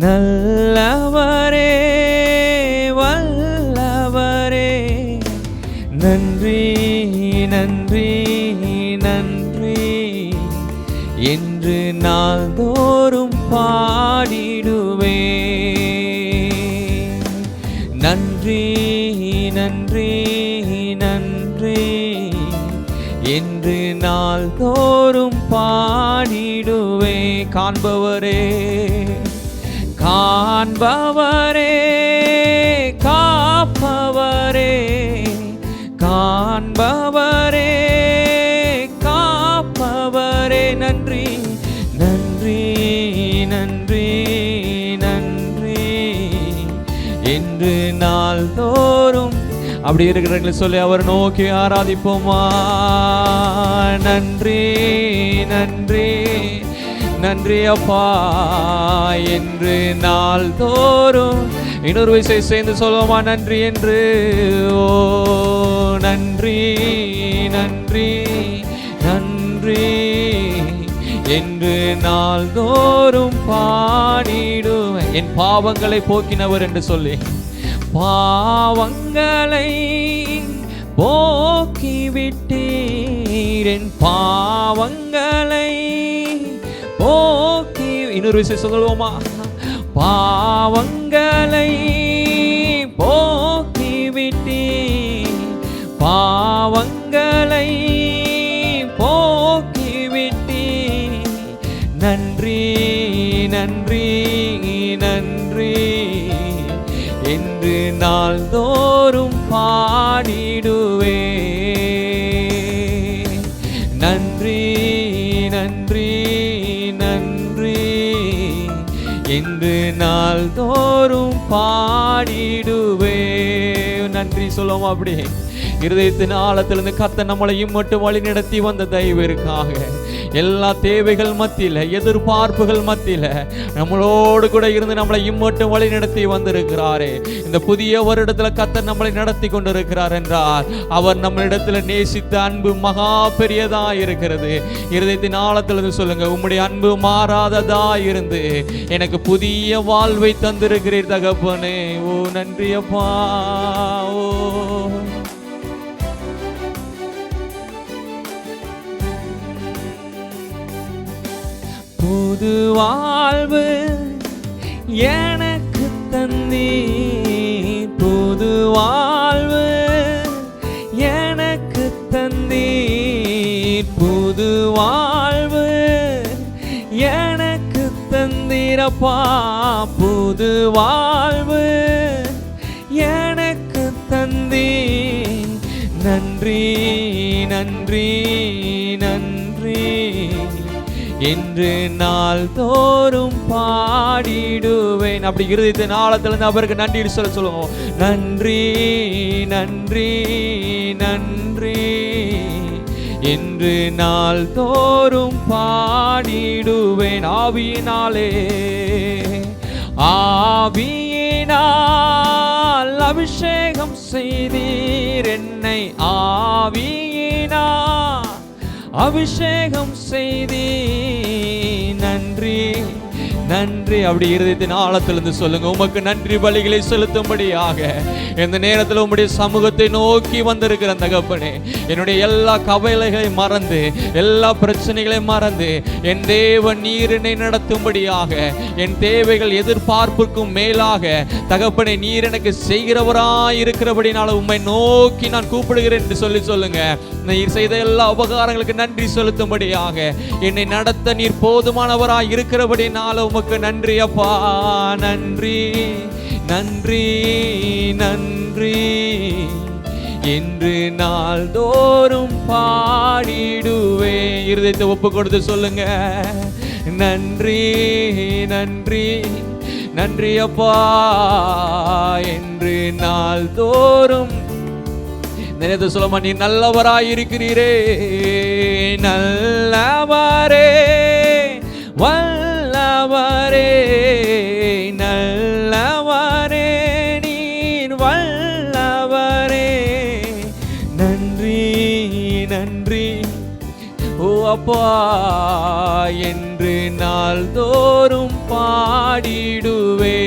நல்லவரே வல்லவரே. நன்றி நன்றி நன்றி. என்று நாள்தோறும் பாடிடுவே நன்றி நன்றி நன்றி. என்று நாள்தோறும் பாடிடுவே காண்பவரே காண்பவரே காப்பவரே காண்பவரே காப்பவரே. நன்றி நன்றி நன்றி நன்றி. என்று நாள்தோறும் அப்படி இருக்கிறவங்களை சொல்லி அவர் நோக்கி ஆராதிப்போமா? நன்றி நன்றி. நன்றி அப்பா. என்று நாள்தோறும் இன்னொரு வயசை சேர்ந்து சொல்லுவோமா? நன்றி என்று. ஓ நன்றி நன்றி நன்றி. என்று நாள்தோறும் பாடிடுவேன். என் பாவங்களை போக்கினவர் என்று சொல்லி. பாவங்களை போக்கிவிட்டீர். என் பாவங்களை போக்கி இன்னொரு விஷயம் சொல்லுவோமா பாவங்களை போக்கி போக்கிவிட்டீர் பாவங்களை போக்கி போக்கிவிட்டீர் நன்றி நன்றி நன்றி. என்று நாள்தோறும் பாடிடும் நாள் தோறும் பாடிடுவே நன்றி சொல்லுவோம் அப்படி? இருதயத்தின் ஆழத்திலிருந்து கத்த நம்மளையும் மட்டும் வழி நடத்தி வந்த தயவிற்காக எல்லா தேவைகள் மத்தியில் எதிர்பார்ப்புகள் மத்தியில் நம்மளோடு கூட இருந்து நம்மளை இம்மட்டும் வழி நடத்தி வந்திருக்கிறாரே. இந்த புதிய வருடத்தில் கத்தர் நம்மளை நடத்தி கொண்டிருக்கிறார் என்றார். அவர் நம்மளிடத்தில் நேசித்த அன்பு மகா பெரியதா இருக்கிறது. இருதயத்தின் ஆழத்திலிருந்து சொல்லுங்க உம்முடைய அன்பு மாறாததா இருந்து எனக்கு புதிய வாழ்வை தந்திருக்கிறீர் தகப்பனே. ஓ நன்றியப்பா. ஓ. புது வாழ்வு எனக்கு தந்தி. புது வாழ்வு எனக்கு தந்தி. புது வாழ்வு எனக்கு தந்திரப்பா. புது வாழ்வு எனக்கு தந்தி. நன்றி நன்றி நன்றி. என்று நாள்தோறும் பாடிடுவேன். அப்படி இருதயத்தின் ஆழத்திலிருந்து அவருக்கு நன்றி சொல்ல சொல்லுவோம். நன்றி நன்றி நன்றி. என்று நாள்தோறும் பாடிடுவேன். ஆவியினாலே ஆவியினால் அபிஷேகம் செய்தீர் என்னை. ஆவியினால் அபிஷேகம் செய்தி நன்றி நன்றி. அப்படி இருதயத்தின் ஆழத்திலிருந்து சொல்லுங்க. உமக்கு நன்றி பலிகளை செலுத்தும்படியாக இந்த நேரத்தில் உம்முடைய சமூகத்தை நோக்கி வந்திருக்கிற தகப்பனே என்னுடைய எல்லா கவலைகளை மறந்து எல்லா பிரச்சனைகளையும் மறந்து என் தேவன் நீரினை நடத்தும்படியாக என் தேவைகள் எதிர்பார்ப்புக்கும் மேலாக தகப்பனை நீர் எனக்கு செய்கிறவராய் இருக்கிறபடினால உம்மை நோக்கி நான் கூப்பிடுகிறேன் என்று சொல்லி சொல்லுங்க. நீர் செய்த எல்லா உபகாரங்களுக்கு நன்றி செலுத்தும்படியாக. என்னை நடத்த நீர் போதுமானவராய் இருக்கிறபடினால உமக்கு நன்றி அப்பா. நன்றி நன்றி நன்றி. என்று நாள்தோறும் பாடிடுவே. இருதயத்தை ஒப்பு கொடுத்து சொல்லுங்க. நன்றி நன்றி நன்றி அப்பா. என்று நாள்தோறும் நினைத்து சொல்லமா நீ நல்லவராயிருக்கிறீரே நல்லவரே வல்லவரே நல்லவரே நீர் வல்லவரே. நன்றி நன்றி. ஓ அப்பா அப்பா என்று நாள்தோறும் பாடிடுவே.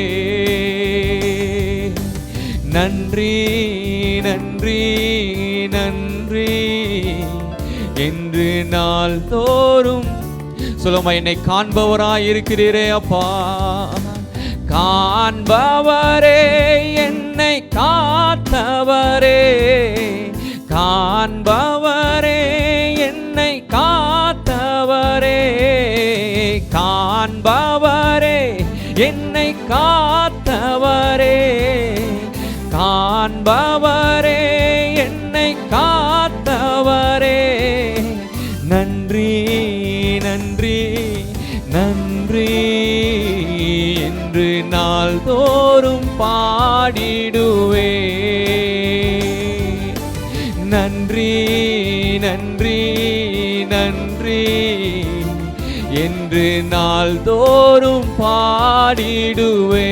நன்றி நன்றி நன்றி. என்று நாள்தோறும் சொல்லுமா என்னை காண்பவராய் இருக்கிறீரே அப்பா. காண்பவரே என்னை காத்தவரே. காண்பவரே என்னை காத்தவரே. காண்பவரே என்னை காத்தவரே. காண்பவரே என்னை காத்தவரே. நன்றி நன்றி நன்றி. என்று நாள்தோறும் பாடிடுவே. நன்றி நன்றி நன்றி. என்று நாள்தோறும் பாடிடுவே.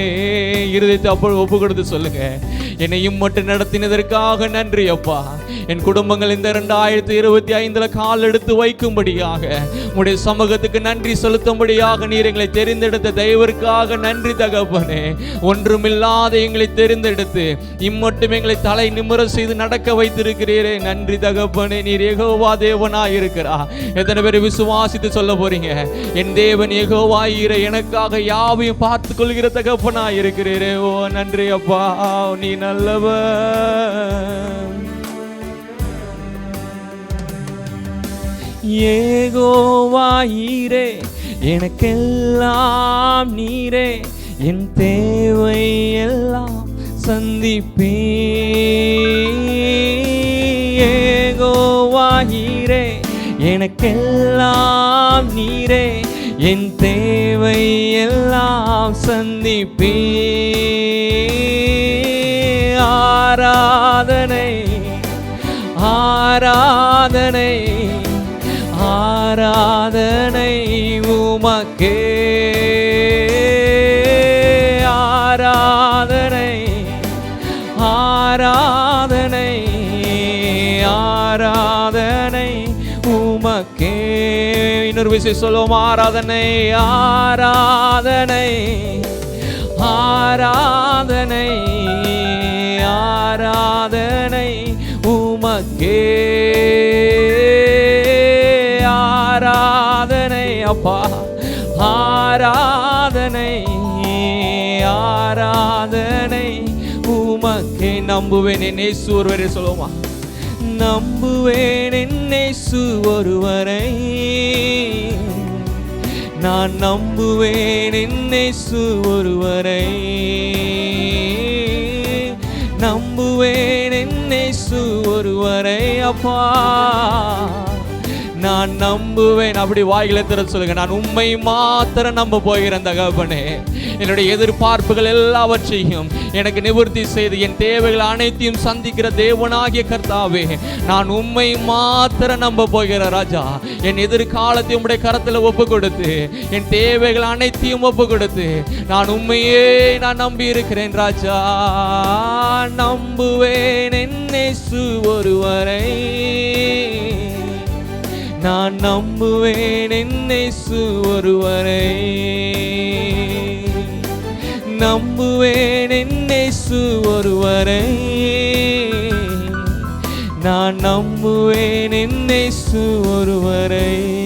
இருதயத்தை அப்பொழுது ஒப்பு கொடுத்து சொல்லுங்க. என்னையும் மட்டும் நடத்தினதற்காக நன்றி அப்பா. என் குடும்பங்கள் இந்த ரெண்டாயிரத்தி இருபத்தி ஐந்துல கால் எடுத்து வைக்கும்படியாக உடைய சமூகத்துக்கு நன்றி செலுத்தும்படியாக நீர் எங்களை தெரிந்தெடுத்த தெய்வருக்காக நன்றி தகப்பனே. ஒன்றுமில்லாத எங்களை தெரிந்தெடுத்து இம்மட்டும் எங்களை தலை நிமிர செய்து நடக்க வைத்திருக்கிறீரே. நன்றி தகப்பனே. நீர் ஏகோவா தேவனா இருக்கிறா. எத்தனை பேர் விசுவாசித்து சொல்ல போறீங்க? என் தேவன் ஏகோவாயிர எனக்காக யாவையும் பார்த்து கொள்கிற தகப்பனா இருக்கிறீரே. ஓ நன்றி அப்பா. நீ நல்லவன் ஏகோவாயிரே எனக்கெல்லாம் நீரே என் தேவை எல்லாம் சந்திப்பே ஏகோவாயிரே எனக்கெல்லாம் நீரே என் தேவை எல்லாம் சந்திப்பே ஆராதனை ஆராதனை ஆராதனை உமக்கே. ஆராதனை ஆராதனை ஆராதனை உமக்கே. இன்னொரு விஷயம் சொல்லுவோம் ஆராதனை ஆராதனை ஆராதனை. ஆராதனை உமக்கே. ஆராதனை அப்பா ஆராதனை ஆராதனை உமக்கே. நம்புவேன் என்னை ஒருவரை சொல்லுவோமா? நம்புவேன் என்னை ஒருவரை. நான் நம்புவேன் என்னை ஒருவரை. நம்புவேன் என்னை ஒருவரை அப்பா. நான் நம்புவேன். அப்படி வாயில திற சொல்லுங்க. நான் உண்மை மாத்திரம் நம்ப போகிறேன் தகப்பனே. என்னுடைய எதிர்பார்ப்புகள் எல்லாவற்றையும் எனக்கு நிவர்த்தி செய்து என் தேவைகள் அனைத்தையும் சந்திக்கிற தேவனாகிய கர்த்தாவே நான் உண்மை மாத்திர நம்ப போகிற ராஜா. என் எதிர்காலத்தை உம்முடைய கரத்தில் ஒப்பு கொடுத்து என் தேவைகள் அனைத்தையும் ஒப்பு கொடுத்து நான் உண்மையே நான் நம்பி இருக்கிறேன் ராஜா. நம்புவேன் என்னை ஒருவரை. நான் நம்புவேன் என்னை ஒருவரை. நம்புவேன் என்னை ஒருவரை. நான் நம்புவேன் என்னை ஒருவரை.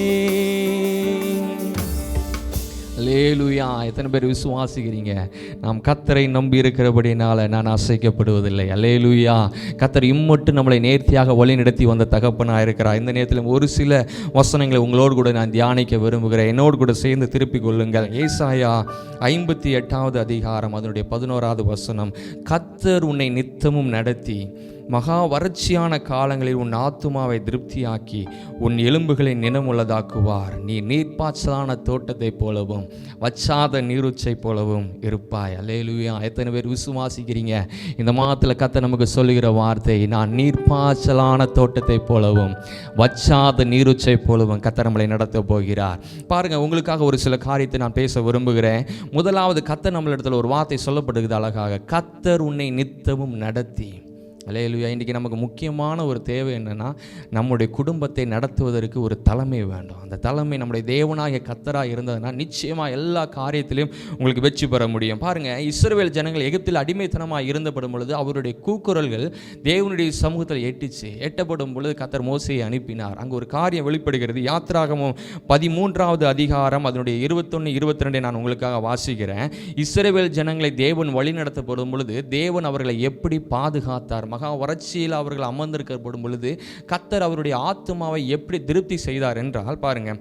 லேலுயா எத்தனை பேர் விசுவாசிக்கிறீங்க? நாம் கத்தரை நம்பி இருக்கிறபடினால நான் அசைக்கப்படுவதில்லை அலேலுயா கத்தர் இம்மட்டும் நம்மளை நேர்த்தியாக வழி நடத்தி வந்த தகப்பனாக இருக்கிறார். இந்த நேரத்தில் ஒரு சில வசனங்களை உங்களோடு கூட நான் தியானிக்க விரும்புகிறேன். என்னோடு கூட சேர்ந்து திருப்பிக் கொள்ளுங்கள். ஏசாயா ஐம்பத்தி எட்டாவது அதிகாரம் அதனுடைய பதினோராவது வசனம். கத்தர் உன்னை நித்தமும் நடத்தி மகா வறட்சியான காலங்களில் உன் ஆத்துமாவை திருப்தியாக்கி உன் எலும்புகளை நினமுள்ளதாக்குவார். நீ நீர்ப்பாய்ச்சலான தோட்டத்தைப் போலவும் வச்சாத நீருச்சை போலவும் இருப்பாய். அலையலுவியா எத்தனை பேர் விசுவாசிக்கிறீங்க? இந்த மாதத்தில் கத்த நமக்கு சொல்லுகிற வார்த்தை நான் நீர்ப்பாய்ச்சலான தோட்டத்தைப் போலவும் வச்சாத நீருச்சை போலவும் கத்த நம்மளை நடத்த போகிறார். பாருங்கள் உங்களுக்காக ஒரு சில காரியத்தை நான் பேச விரும்புகிறேன். முதலாவது கத்த நம்மளிடத்தில் ஒரு வார்த்தை சொல்லப்படுகிறது அழகாக. கத்தர் உன்னை நித்தமும் நடத்தி. அலையலுயா இன்றைக்கி நமக்கு முக்கியமான ஒரு தேவை என்னென்னா நம்முடைய குடும்பத்தை நடத்துவதற்கு ஒரு தலைமை வேண்டும். அந்த தலைமை நம்முடைய தேவனாகிய கத்தராக இருந்ததுன்னா நிச்சயமாக எல்லா காரியத்திலையும் உங்களுக்கு வெற்றி பெற முடியும். பாருங்கள் இஸ்ரவேல் ஜனங்கள் எகிப்தில் அடிமைத்தனமாக இருந்தப்படும் பொழுது அவருடைய கூக்குரல்கள் தேவனுடைய சமூகத்தில் எட்டிச்சு. எட்டப்படும் பொழுது கத்தர் மோசையை அனுப்பினார். அங்கே ஒரு காரியம் வெளிப்படுகிறது. யாத்திராகமும் பதிமூன்றாவது அதிகாரம் அதனுடைய இருபத்தொன்று இருபத்தி ரெண்டை நான் உங்களுக்காக வாசிக்கிறேன். இஸ்ரவேல் ஜனங்களை தேவன் வழி நடத்தப்படும் பொழுது தேவன் அவர்களை எப்படி பாதுகாத்தார்? மகா வறட்சியில் அவர்கள் அமர்ந்திருக்கப்படும் பொழுது கத்தர் அவருடைய ஆத்மாவை எப்படி திருப்தி செய்தார் என்றால் பாருங்க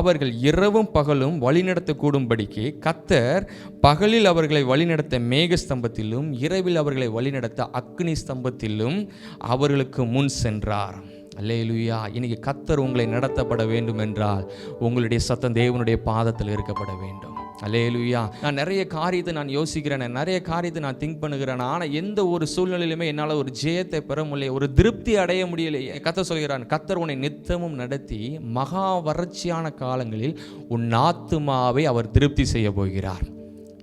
அவர்கள் இரவும் பகலும் வழிநடத்தக்கூடும்படிக்கு கத்தர் பகலில் அவர்களை வழிநடத்த மேக ஸ்தம்பத்திலும் இரவில் அவர்களை வழிநடத்த அக்னி ஸ்தம்பத்திலும் அவர்களுக்கு முன் சென்றார். அல்லேலுயா. இன்னைக்கு கத்தர் உங்களை நடத்தப்பட வேண்டும் என்றால் உங்களுடைய சத்தம் தேவனுடைய பாதத்தில் இருக்கப்பட வேண்டும். அலேலுயா நான் நிறைய காரியத்தை நான் யோசிக்கிறேன் நிறைய காரியத்தை நான் திங்க் பண்ணுகிறேன் ஆனால் எந்த ஒரு சூழ்நிலையிலுமே என்னால் ஒரு ஜெயத்தை பெற முடியல ஒரு திருப்தி அடைய முடியலையே கத்தர் சொல்கிறான் கத்தர் உன்னை நித்தமும் நடத்தி மகா வறட்சியான காலங்களில் உன் ஆத்துமாவை அவர் திருப்தி செய்ய போகிறார்.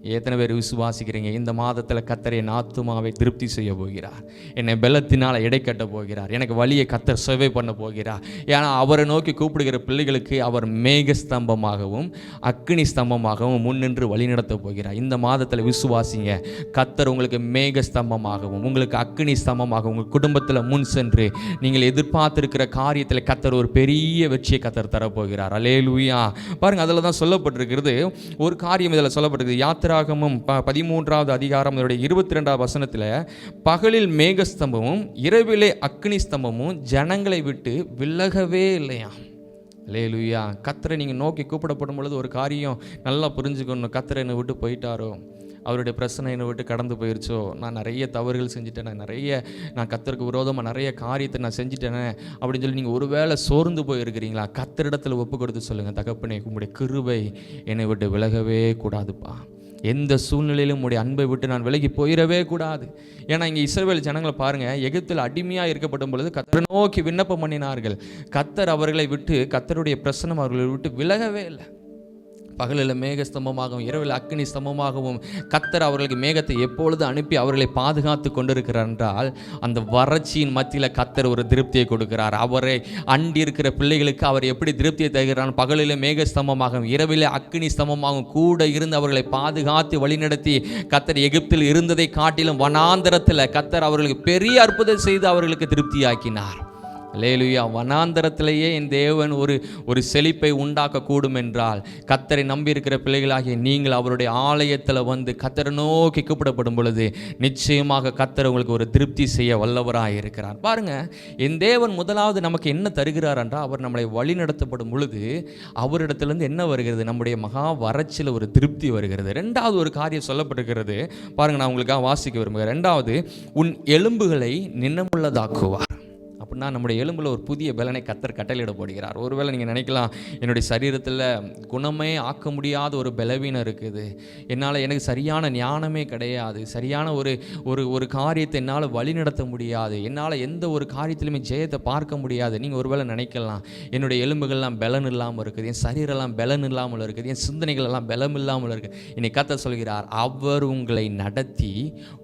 எத்தனை பேர் விசுவாசிக்கிறீங்க? இந்த மாதத்தில் கத்தர் என் ஆத்துமாவை திருப்தி செய்ய போகிறார். என்னை பெலத்தினால் எடை கட்ட போகிறார். எனக்கு வழியை கத்தர் சேவை பண்ண போகிறார். ஏன்னா அவரை நோக்கி கூப்பிடுகிற பிள்ளைகளுக்கு அவர் மேக ஸ்தம்பமாகவும் அக்னி ஸ்தம்பமாகவும் முன்னின்று வழிநடத்த போகிறார். இந்த மாதத்தில் விசுவாசிங்க கத்தர் உங்களுக்கு மேக ஸ்தம்பமாகவும் உங்களுக்கு அக்னி ஸ்தம்பமாகவும் உங்கள் குடும்பத்தில் முன் சென்று நீங்கள் எதிர்பார்த்திருக்கிற காரியத்தில் கத்தர் ஒரு பெரிய வெற்றியை கத்தர் தரப்போகிறார் அலேலுயா பாருங்க அதில் தான் சொல்லப்பட்டிருக்கிறது ஒரு காரியம் இதில் சொல்லப்பட்டிருக்கு யாத்திராகமும் ப பதிமூன்றாவது அதிகாரம் அதனுடைய இருபத்தி ரெண்டாவது வசனத்தில் பகலில் மேகஸ்தம்பமும் இரவிலே அக்னி ஸ்தம்பமும் ஜனங்களை விட்டு விலகவே இல்லையா லேலுயா கத்தரை நீங்கள் நோக்கி கூப்பிடப்படும் பொழுது ஒரு காரியம் நல்லா புரிஞ்சுக்கணும். கத்தரை என்னை விட்டு போயிட்டாரோ? அவருடைய பிரச்சனை என்னை விட்டு கடந்து போயிருச்சோ? நான் நிறைய தவறுகள் செஞ்சுட்டேன் நான் நிறைய நான் கத்தருக்கு விரோதமாக நிறைய காரியத்தை நான் செஞ்சுட்டேனே அப்படின்னு சொல்லி நீங்கள் ஒருவேளை சோர்ந்து போயிருக்கிறீங்களா? கத்தரிடத்தில் ஒப்பு கொடுத்து சொல்லுங்கள் தகப்பனே உங்களுடைய கிருவை என்னை விட்டு விலகவே கூடாதுப்பா. எந்த சூழ்நிலையிலும் உடைய அன்பை விட்டு நான் விலகி போயிடவே கூடாது. ஏன்னா இங்கே இஸ்ரேல் ஜனங்களை பாருங்கள் எகிப்தில் அடிமையாக இருக்கப்படும் பொழுது கத்தரை நோக்கி விண்ணப்பம் பண்ணினார்கள். கத்தர் அவர்களை விட்டு கத்தருடைய பிரசனம் அவர்களை விட்டு விலகவே இல்லை. பகலில் மேக ஸ்தம்பமாகவும் இரவில் அக்னி ஸ்தம்பமாகவும் கத்தர் அவர்களுக்கு மேகத்தை எப்பொழுது அனுப்பி அவர்களை பாதுகாத்து கொண்டிருக்கிறார் என்றால் அந்த வறட்சியின் மத்தியில் கத்தர் ஒரு திருப்தியை கொடுக்கிறார். அவரை அண்டி இருக்கிற பிள்ளைகளுக்கு அவர் எப்படி திருப்தியை தருகிறார்? பகலில் மேக ஸ்தம்பமாகவும் இரவில் அக்னி ஸ்தம்பமாகவும் கூட இருந்து அவர்களை பாதுகாத்து வழிநடத்தி கத்தர் எகிப்தில் இருந்ததை காட்டிலும் வனாந்தரத்தில் கத்தர் அவர்களுக்கு பெரிய அற்புதம் செய்து அவர்களுக்கு திருப்தியாக்கினார். லேலுயா வனாந்தரத்திலேயே என் தேவன் ஒரு ஒரு செழிப்பை உண்டாக்கக்கூடும் என்றால் கத்தரை நம்பியிருக்கிற பிள்ளைகளாகிய நீங்கள் அவருடைய ஆலயத்தில் வந்து கத்தரை நோக்கி கூப்பிடப்படும் பொழுது நிச்சயமாக கத்தர் உங்களுக்கு ஒரு திருப்தி செய்ய வல்லவராக இருக்கிறார். பாருங்க என் தேவன் முதலாவது நமக்கு என்ன தருகிறார் என்றால் அவர் நம்மளை வழி நடத்தப்படும் பொழுது அவரிடத்திலிருந்து என்ன வருகிறது? நம்முடைய மகா வறட்சியில் ஒரு திருப்தி வருகிறது. ரெண்டாவது ஒரு காரியம் சொல்லப்பட்டிருக்கிறது. பாருங்க நான் உங்களுக்காக வாசிக்க விரும்புகிறேன். ரெண்டாவது உன் எலும்புகளை நினமுள்ளதாக்குவார் அப்படின்னா நம்முடைய எலும்பில் ஒரு புதிய பலனை கத்தர் கட்டளையிட போடுகிறார். ஒருவேளை நீங்கள் நினைக்கலாம் என்னுடைய சரீரத்தில் குணமே ஆக்க முடியாத ஒரு பலவீனம் இருக்குது. என்னால் எனக்கு சரியான ஞானமே கிடையாது. சரியான ஒரு ஒரு ஒரு காரியத்தை என்னால் வழிநடத்த முடியாது. என்னால் எந்த ஒரு காரியத்திலுமே ஜெயத்தை பார்க்க முடியாது. நீங்கள் ஒருவேளை நினைக்கலாம் என்னுடைய எலும்புகள்லாம் பலன் இல்லாமல் இருக்குது. என் சரீரெல்லாம் பலன் இல்லாமல் இருக்குது. என் சிந்தனைகள் எல்லாம் பலம் இல்லாமல் இருக்குது. இன்னைக்கு கத்த சொல்கிறார் அவர் உங்களை நடத்தி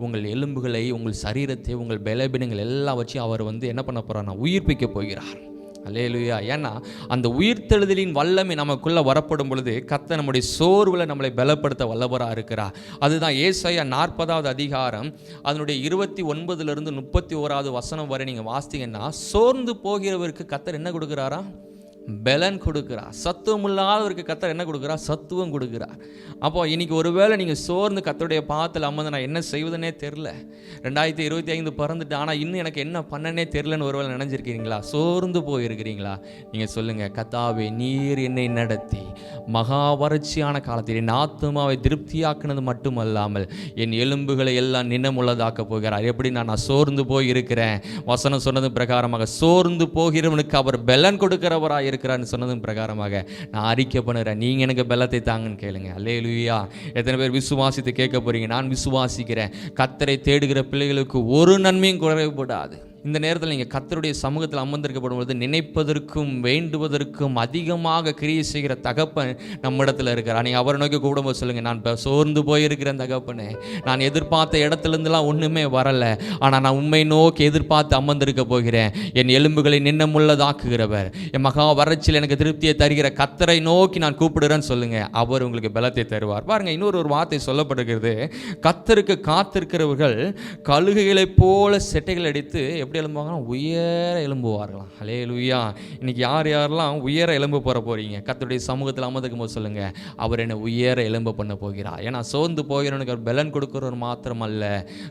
உங்கள் எலும்புகளை உங்கள் சரீரத்தை உங்கள் பலவீனங்கள் எல்லாவற்றையும் அவர் வந்து என்ன பண்ண போகிறார் உயிர்ப்பிக்க போகிறார். அல்லேலுயா. ஏன்னா அந்த உயிர்த்தெழுதலின் வல்லமை நமக்குள்ளே வரப்படும் பொழுது கத்த நம்முடைய சோர்வில் நம்மளை பலப்படுத்த வல்லவராக இருக்கிறார். அதுதான் ஏசையா நாற்பதாவது அதிகாரம் அதனுடைய இருபத்தி ஒன்பதுலேருந்து முப்பத்தி ஓராவது வசனம் வரை நீங்கள் வாசித்தீங்கன்னா சோர்ந்து போகிறவருக்கு கத்தர் என்ன கொடுக்குறாரா? பலன் கொடுக்குறார் சத்துவம் இல்லாதவருக்கு கத்தர் என்ன கொடுக்குறா? சத்துவம் கொடுக்குறார் அப்போ இன்றைக்கி ஒருவேளை நீங்கள் சோர்ந்து கத்தருடைய பாத்தில் அம்மது நான் என்ன செய்வதுனே தெரில ரெண்டாயிரத்தி இருபத்தி ஐந்து பிறந்துட்டு ஆனால் இன்னும் எனக்கு என்ன பண்ணனே தெரிலன்னு ஒருவேளை நினைஞ்சிருக்கிறீங்களா? சோர்ந்து போயிருக்கிறீங்களா? நீங்கள் சொல்லுங்கள் கத்தாவே நீர் என்னை நடத்தி. மகா வறட்சியான காலத்தில் என் ஆத்மாவை திருப்தியாக்குனது மட்டுமல்லாமல் என் எலும்புகளை எல்லாம் நினமுள்ளதாக்க போகிறார். எப்படி நான் நான் சோர்ந்து போய் இருக்கிறேன் வசனம் சொன்னது பிரகாரமாக சோர்ந்து போகிறவனுக்கு அவர் பலன் கொடுக்கிறவராக இருக்கிறான்னு சொன்னதும் பிரகாரமாக நான் அறிக்கை பண்ணுறேன் நீங்கள் எனக்கு பலத்தை தாங்கன்னு கேளுங்க. அல்லே லுவியா எத்தனை பேர் விசுவாசித்து கேட்க போறீங்க? நான் விசுவாசிக்கிறேன். கத்தரை தேடுகிற பிள்ளைகளுக்கு ஒரு நன்மையும் குறைவுபடாது இந்த நேரத்தில் நீங்கள் கத்தருடைய சமூகத்தில் அமர்ந்திருக்கப்படும் பொழுது நினைப்பதற்கும் வேண்டுவதற்கும் அதிகமாக கிரியை செய்கிற தகப்பன் நம்மிடத்தில் இருக்கிறார் நீங்கள் அவரை நோக்கி கூடும்போது சொல்லுங்கள் நான் இப்போ சோர்ந்து போயிருக்கிறேன் தகப்பனே. நான் எதிர்பார்த்த இடத்துலேருந்துலாம் ஒன்றுமே வரலை. ஆனால் நான் உண்மை நோக்கி எதிர்பார்த்து அமர்ந்திருக்க போகிறேன். என் எலும்புகளை நின்னமுள்ளதாக்குகிறவர். என் மகா வறட்சியில் எனக்கு திருப்தியை தருகிற கத்தரை நோக்கி நான் கூப்பிடுறேன்னு சொல்லுங்கள் அவர் உங்களுக்கு பலத்தை தருவார். பாருங்கள் இன்னொரு ஒரு வார்த்தை சொல்லப்படுகிறது. கத்தருக்கு காத்திருக்கிறவர்கள் கழுகுகளைப் போல செட்டைகள் அடித்து எப்படி எழும்புவாங்கன்னா உயர எழும்புவார்களாம். ஹலே லுய்யா இன்னைக்கு யார் யாரெல்லாம் உயர எலும்பு போற போகிறீங்க கத்தருடைய சமூகத்தில் அமர்ந்துக்கும் போது சொல்லுங்கள் அவர் என்னை உயர எலும்பு பண்ண போகிறார். ஏன்னா சோர்ந்து போகிறவனுக்கு அவர் பலன் மாத்திரம் அல்ல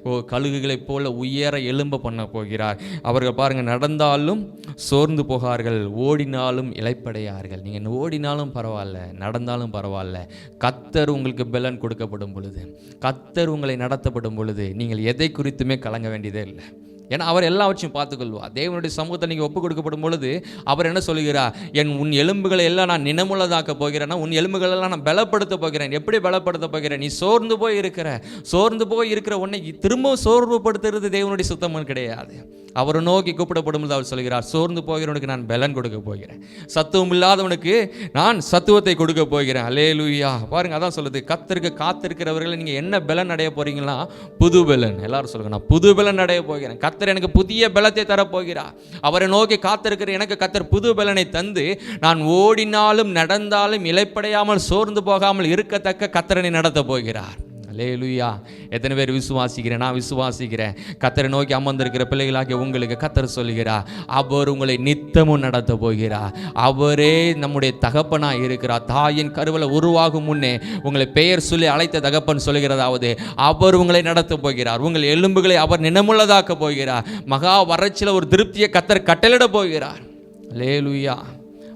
ஓ கழுகுகளைப் போல உயர எலும்பு பண்ண போகிறார். அவர்கள் பாருங்கள் நடந்தாலும் சோர்ந்து போகார்கள் ஓடினாலும் இளைப்படையார்கள். நீங்கள் ஓடினாலும் பரவாயில்ல நடந்தாலும் பரவாயில்ல. கத்தர் உங்களுக்கு பலன் கொடுக்கப்படும் பொழுது கத்தர் உங்களை நடத்தப்படும் பொழுது நீங்கள் எதை குறித்துமே கலங்க வேண்டியதே இல்லை. ஏன்னா அவர் எல்லாவற்றையும் பார்த்துக்கொள்வார். தேவனுடைய சமூகத்தை நீங்கள் ஒப்பு கொடுக்கப்படும் பொழுது அவர் என்ன சொல்கிறார் என் உன் எலும்புகளை எல்லாம் நான் நினமுள்ளதாக்க போகிறேன்னா உன் எலும்புகளெல்லாம் நான் பலப்படுத்த போகிறேன். எப்படி பலப்படுத்த போகிறேன்? நீ சோர்ந்து போய் இருக்கிற சோர்ந்து போய் இருக்கிற உன்னை திரும்ப சோர்வுபடுத்துறது தேவனுடைய சுத்தமும் கிடையாது. அவரை நோக்கி கூப்பிடப்படும் பொழுது அவர் சொல்கிறார் சோர்ந்து போகிறவனுக்கு நான் பலன் கொடுக்க போகிறேன். சத்துவம் இல்லாதவனுக்கு நான் சத்துவத்தை கொடுக்க போகிறேன். அலே லூயா பாருங்க அதான் சொல்லுது. கத்திருக்க காத்திருக்கிறவர்களை நீங்கள் என்ன பலன் அடைய போறீங்களா? புது பலன். எல்லாரும் சொல்லுங்க நான் புது பலன் அடைய போகிறேன். கத்தர் எனக்கு புதிய பலத்தை தரப்போகிறார். அவரை நோக்கி காத்திருக்கிற எனக்கு கத்தர் புது பலனை தந்து நான் ஓடினாலும் நடந்தாலும் இலைப்படையாமல் சோர்ந்து போகாமல் இருக்கத்தக்க கத்தரனை நடத்த போகிறார். லேலுயா எத்தனை பேர் விசுவாசிக்கிறேன்? நான் விசுவாசிக்கிறேன். கத்தரை நோக்கி அமர்ந்திருக்கிற பிள்ளைகளாகிய உங்களுக்கு கத்தர் சொல்லுகிறார். அவர் உங்களை நித்தமும் நடத்த போகிறார். அவரே நம்முடைய தகப்பனாக இருக்கிறார். தாயின் கருவில் உருவாகும் முன்னே உங்களை பெயர் சொல்லி அழைத்த தகப்பன் சொல்கிறதாவது அவர் உங்களை நடத்த போகிறார். உங்கள் எலும்புகளை அவர் நினமுள்ளதாக்க போகிறார். மகா வறட்சியில் ஒரு திருப்தியை கத்தர் கட்டளிட போகிறார். லே லேலுயா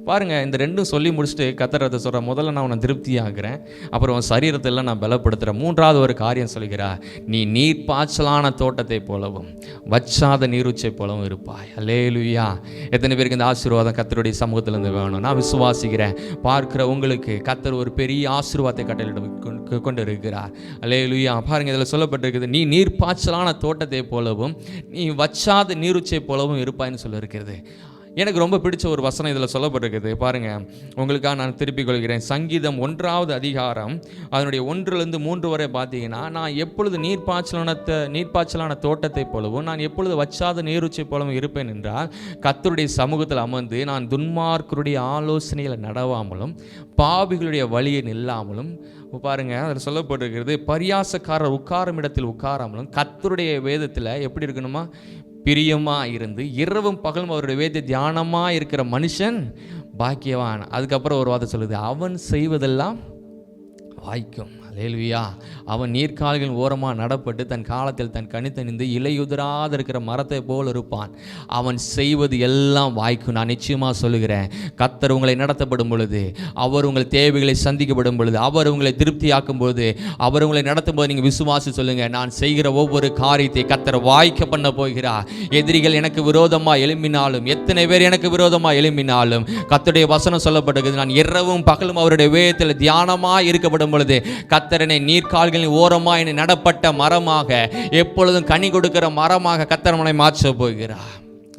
பாருங்கள் இந்த ரெண்டும் சொல்லி முடிச்சுட்டு கத்துறதை சொல்கிற முதல்ல நான் உன்னை திருப்தி ஆகிறேன் அப்புறம் உன் சரீரத்தை எல்லாம் நான் பலப்படுத்துகிறேன் மூன்றாவது ஒரு காரியம் சொல்கிறா நீ நீர் பாய்ச்சலான தோட்டத்தை போலவும் வச்சாத நீருச்சை போலவும் இருப்பாய். அல்லேலுயா. எத்தனை பேருக்கு இந்த ஆசீர்வாதம் கத்தருடைய சமூகத்திலேருந்து வேணும். நான் விசுவாசிக்கிறேன். பார்க்கிற உங்களுக்கு கத்தர் ஒரு பெரிய ஆசீர்வாதத்தை கட்டளையிட கொண்டு இருக்கிறார் லுய்யா பாருங்கள் இதில் சொல்லப்பட்டிருக்குது நீ நீர் பாய்ச்சலான தோட்டத்தை போலவும் நீ வச்சாத நீருச்சை போலவும் இருப்பாய்ன்னு சொல்லியிருக்கிறது. எனக்கு ரொம்ப பிடிச்ச ஒரு வசனம் இதில் சொல்லப்பட்டிருக்குது. பாருங்கள் உங்களுக்காக நான் திருப்பிக் கொள்கிறேன். சங்கீதம் ஒன்றாவது அதிகாரம் அதனுடைய ஒன்றுலேருந்து மூன்று வரை பார்த்தீங்கன்னா நான் எப்பொழுது நீர்ப்பாய்ச்சலானத்தை நீர்ப்பாய்ச்சலான தோட்டத்தை போலவும் நான் எப்பொழுது வச்சாத நீருச்சை போலவும் இருப்பேன் என்றால் கத்தருடைய சமூகத்தில் அமர்ந்து நான் துன்மார்க்கருடைய ஆலோசனையில் நடவாமலும் பாவிகளுடைய வழியை நில்லாமலும் பாருங்க அதில் சொல்லப்பட்டிருக்கிறது பரியாசக்காரர் உட்காரும் இடத்தில் உட்காராமலும் கத்தருடைய வேதத்தில் எப்படி இருக்கணுமா? பிரியமாக இருந்து இரவும் பகலும் அவருடைய வேத தியானமாக இருக்கிற மனுஷன் பாக்கியவான். அதுக்கப்புறம் ஒரு வார்த்தை சொல்லுது அவன் செய்வதெல்லாம் வாய்க்கும். அலேல்வியா அவன் நீர்க்கால்களின் ஓரமாக நடப்பட்டு தன் காலத்தில் தன் கணித்தணிந்து தணிந்து இலையுதிராத இருக்கிற மரத்தை போல் இருப்பான். அவன் செய்வது எல்லாம் வாய்க்கும். நான் நிச்சயமாக சொல்லுகிறேன். கத்தர் உங்களை நடத்தப்படும் பொழுது அவர் உங்கள் தேவைகளை சந்திக்கப்படும் பொழுது அவர் உங்களை திருப்தியாக்கும் பொழுது அவர் உங்களை நடத்தும் போது நீங்கள் விசுவாசி சொல்லுங்கள் நான் செய்கிற ஒவ்வொரு காரியத்தை கத்தர் வாய்க்க பண்ண போகிறார். எதிரிகள் எனக்கு விரோதமாக எழும்பினாலும் எத்தனை பேர் எனக்கு விரோதமாக எழும்பினாலும் கத்தருடைய வசனம் சொல்லப்பட்டிருக்குது நான் இரவும் பகலும் அவருடைய வேதத்தில் தியானமாக இருக்கப்படும் பொழுது கத்தரனை நீர்க்கால்களின் ஓரமாக என்னை நடப்பட்ட மரமாக எப்பொழுதும் கனி கொடுக்கிற மரமாக கத்தரமனை மாற்ற போகிறார்.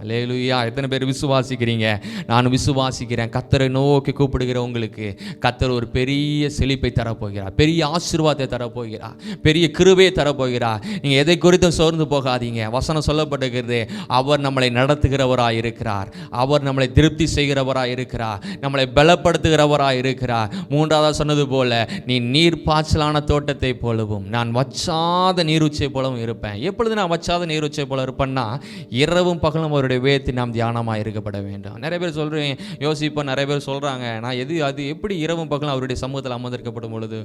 லேலுயா எத்தனை பேர் விசுவாசிக்கிறீங்க? நான் விசுவாசிக்கிறேன். கத்தரை நோக்கி கூப்பிடுகிற உங்களுக்கு கத்தர் ஒரு பெரிய செழிப்பை தரப்போகிறார். பெரிய ஆசீர்வாதத்தை தரப்போகிறார். பெரிய கிருவையை தரப்போகிறார். நீங்கள் எதை குறித்தும் சோர்ந்து போகாதீங்க. வசனம் சொல்லப்பட்டிருக்கிறது அவர் நம்மளை நடத்துகிறவராக இருக்கிறார். அவர் நம்மளை திருப்தி செய்கிறவராக இருக்கிறார். நம்மளை பலப்படுத்துகிறவராக இருக்கிறார். மூன்றாவதாக சொன்னது போல நீ நீர் பாய்ச்சலான தோட்டத்தை போலவும் நான் வச்சாத நீருச்சை போலவும் இருப்பேன். எப்பொழுது நான் வச்சாத நீருச்சை போல இருப்பேன்னா இரவும் பகலும் அவருடைய வேத்து நாம் தியானமாக இருக்கப்பட வேண்டும். நிறைய பேர் சொல்கிறேன் யோசிப்போம் நிறைய பேர் சொல்கிறாங்க நான் எது அது எப்படி இரவும் பகலும் அவருடைய சமூகத்தில் அமர்ந்திருக்கப்படும் பொழுது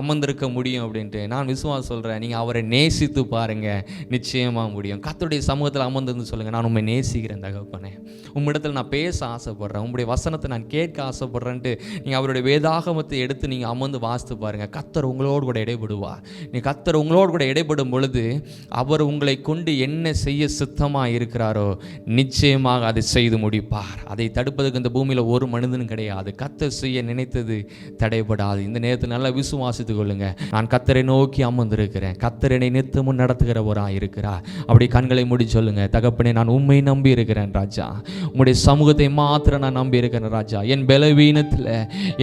அமர்ந்திருக்க முடியும் அப்படின்ட்டு. நான் விசுவாசம் சொல்கிறேன் நீங்கள் அவரை நேசித்து பாருங்கள் நிச்சயமாக முடியும். கத்துடைய சமூகத்தில் அமர்ந்திருந்து சொல்லுங்கள் நான் உண்மை நேசிக்கிறேன் தகப்பனே. உம்மிடத்தில் நான் பேச ஆசைப்பட்றேன் உங்களுடைய வசனத்தை நான் கேட்க ஆசைப்பட்றேன்ட்டு நீங்கள் அவருடைய வேதாகமத்தை எடுத்து நீங்கள் அமர்ந்து வாசித்து பாருங்கள் கத்தர் உங்களோடு கூட இடைபடுவார். நீ கத்தர் உங்களோடு கூட இடைபடும் பொழுது அவர் உங்களை கொண்டு என்ன செய்ய சித்தமாக இருக்கிறாரோ நிச்சயமாக அதை செய்து முடிப்பார். அதை தடுப்பதற்கு இந்த பூமியில் ஒரு மனிதனும் கிடையாது. கத்தர் செய்ய நினைத்தது தடைபடாது. இந்த நேரத்தில் நல்லா விசுவாசித்துக் கொள்ளுங்க. நான் கத்தரை நோக்கி அமர்ந்திருக்கிறேன். கத்தரனை நித்தமும் நடத்துகிறவராக இருக்கிறார் அப்படி கண்களை முடி சொல்லுங்க. தகப்பனே நான் உண்மை நம்பி இருக்கிறேன் ராஜா. உங்களுடைய சமூகத்தை மாத்திரம் நான் நம்பி இருக்கிறேன் ராஜா. என் பலவீனத்தில்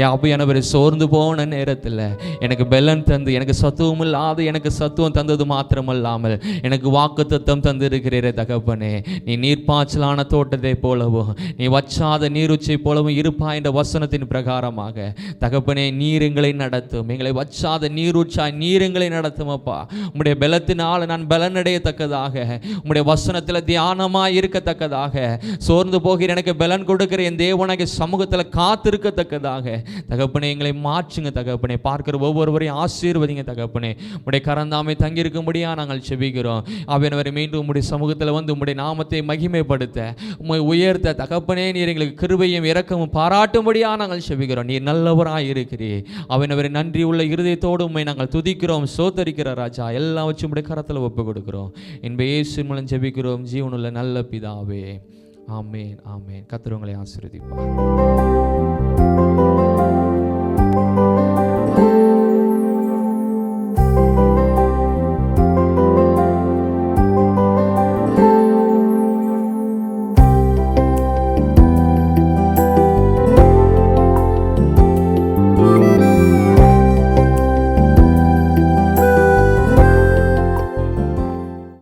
என் அபையானவரை சோர்ந்து போன நேரத்தில் எனக்கு பலன் தந்து எனக்கு சத்துவம் இல்லாத எனக்கு சத்துவம் தந்தது மாத்திரமல்லாமல் எனக்கு வாக்கு தத்துவம் தந்திருக்கிறீரே தகப்பனே. நீ நீர்ப்பா பாய்ச்சலான தோட்டத்தை போலவும் நீ வச்சாத நீருச்சை போலவும் இருப்பா என்ற வசனத்தின் பிரகாரமாக தகப்பனே நீர் எங்களை நடத்தும். எங்களை வச்சாத நீரூற்றாய் நீர் எங்களை நடத்தும் அப்பா. உம்முடைய பலத்தினால் நான் பலனடையத்தக்கதாக உம்முடைய வசனத்தில் தியானமாக இருக்கத்தக்கதாக சோர்ந்து போகிற எனக்கு பலன் கொடுக்கிற என் தேவனாக சமூகத்தில் காத்திருக்கத்தக்கதாக. தகப்பனே எங்களை மாற்றுங்க தகப்பனே. பார்க்கிற ஒவ்வொருவரையும் ஆசீர்வதிங்க தகப்பனே. உடைய கரந்தாமை தங்கியிருக்கும்படியாக நாங்கள் செபிக்கிறோம். அவையனவரை மீண்டும் உம்முடைய சமூகத்தில் வந்து உம்முடைய நாமத்தை மகிமை மகிமைப்படுத்த உண்மை உயர்த்த தகப்பனே நீர் எங்களுக்கு கிருபையும் இறக்கமும் பாராட்டும்படியா நாங்கள் செபிக்கிறோம். நீர் நல்லவராய் இருக்கிறீர். அவரை நன்றி உள்ள இருதயத்தோடு உண்மை நாங்கள் துதிக்கிறோம். சோத்தரிக்கிற ராஜா எல்லாம் வச்சு உடைய கரத்தில் ஒப்பு கொடுக்கிறோம் என்ப இயேசு மூலம் ஜெபிக்கிறோம். ஜீவனுள்ள நல்ல பிதாவே. ஆமேன் ஆமேன். கத்திரவங்களை ஆசீர்வதிப்பார்.